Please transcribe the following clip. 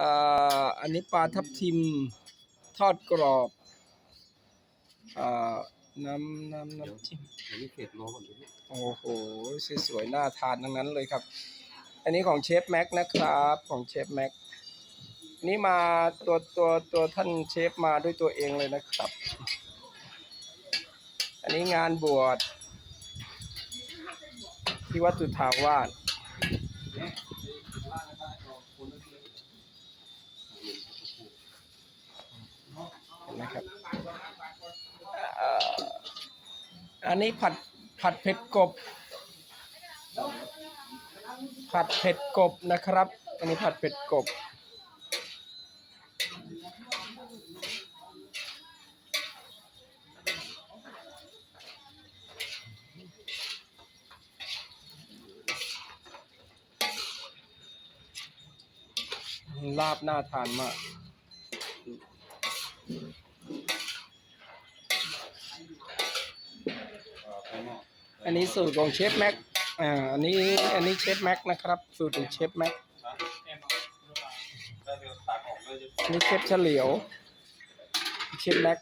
อ่าอันนี้ปลาทับทิมทอดกรอบอ่าน้ำน้ำน้ำจิ้มอันนี้เผ็ดร้อนกว่านี้โอ้โห สวยๆ น่าทานทั้งนั้นเลยครับ อันนี้ของเชฟแม็กนะครับ ของเชฟแม็ก นี่มาตัวตัวตัวท่านเชฟมาด้วยตัวเองเลยนะครับ อันนี้งานบวช ที่วัดจุฑาวาสนะครับอันนี้ผัดผัดเผ็ดกบ ผัดเผ็ดกบนะครับ อันนี้ผัดเผ็ดกบ ลาบน่าทานมาก อันนี้สูตรของเชฟแม็ก อ่า อันนี้ อันนี้เชฟแม็กนะครับ สูตรของเชฟแม็กอันนี้เชฟเฉลียว เชฟแม็ก